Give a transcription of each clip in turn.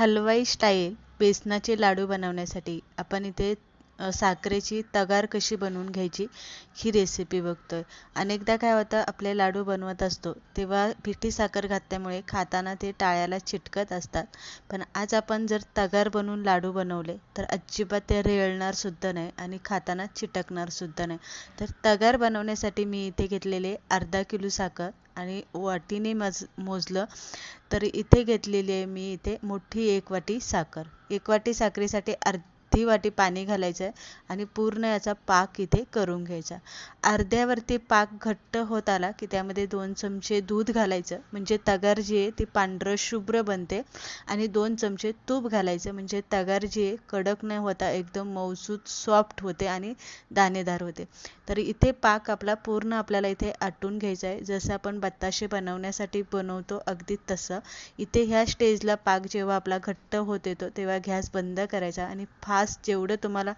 Halwai style बेसनाचे लाडू बनवण्यासाठी. आपण इथे साखरेची तगार कशी बनवून घ्यायची ही रेसिपी बघतोय. अनेकदा काय होतं आपले लाडू बनवत असतो तेव्हा पिठी साखर घातल्यामुळे खाताना ते टाळ्याला चिटकत असतात. पण आज आपण जर तगार बनवून लाडू बनवले तर अजिबात ते रेळणारसुद्धा नाही आणि खाताना चिटकणारसुद्धा नाही. तर तगार बनवण्यासाठी मी इथे घेतलेले अर्धा किलो साखर आणि वाटीने मज मोजलं तर इथे घेतलेली आहे मी इथे मोठी एक वाटी साखर. एक वाटी साखरेसाठी अर्ध वाटी पाणी घालायचं आहे आणि पूर्ण याचा पाक इथे करून घ्यायचा. अर्ध्यावरती पाक घट्ट होत आला की त्यामध्ये दोन चमचे दूध घालायचं म्हणजे तगार जी आहे ती पांढरं शुभ्र बनते. आणि दोन चमचे तूप घालायचं म्हणजे तगार जी आहे कडक नाही होता एकदम मौसूद सॉफ्ट होते आणि दाणेदार होते. तर इथे पाक आपला पूर्ण आपल्याला इथे आटून घ्यायचा आहे. जसं आपण बत्ताशे बनवण्यासाठी बनवतो अगदी तसं. इथे ह्या स्टेजला पाक जेव्हा आपला घट्ट होत येतो तेव्हा गॅस बंद करायचा आणि फार फास्ट जेवढं तुम्हाला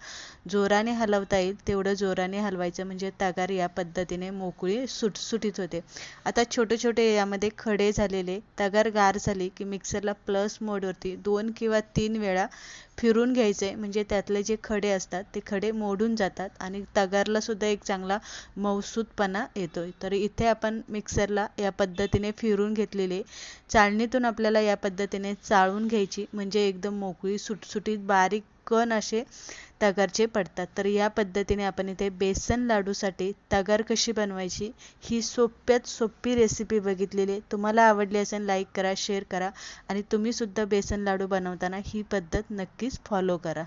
जोराने हलवता येईल तेवढं जोराने हलवायचं. म्हणजे तगार या पद्धतीने मोकळी सुटसुटीत होते. आता छोटे छोटे यामध्ये खडे झालेले तगार गार झाली की मिक्सरला प्लस मोडवरती दोन किंवा तीन वेळा फिरून घ्यायचे. म्हणजे त्यातले जे खडे असतात ते खडे मोडून जातात आणि तगारला सुद्धा एक चांगला मौसूदपणा येतोय. तर इथे आपण मिक्सरला या पद्धतीने फिरून घेतलेले चाळणीतून आपल्याला या पद्धतीने चाळून घ्यायची. म्हणजे एकदम मोकळी सुटसुटीत बारीक कण असे तगारचे पडतात. तर या पद्धतीने आपण इथे बेसन लाडूसाठी तगार कशी बनवायची ही सोप्यात सोपी रेसिपी बघितलेली तुम्हाला आवडली असेल लाईक करा शेअर करा आणि तुम्ही सुद्धा बेसन लाडू बनवताना ही पद्धत नक्कीच फॉलो करा.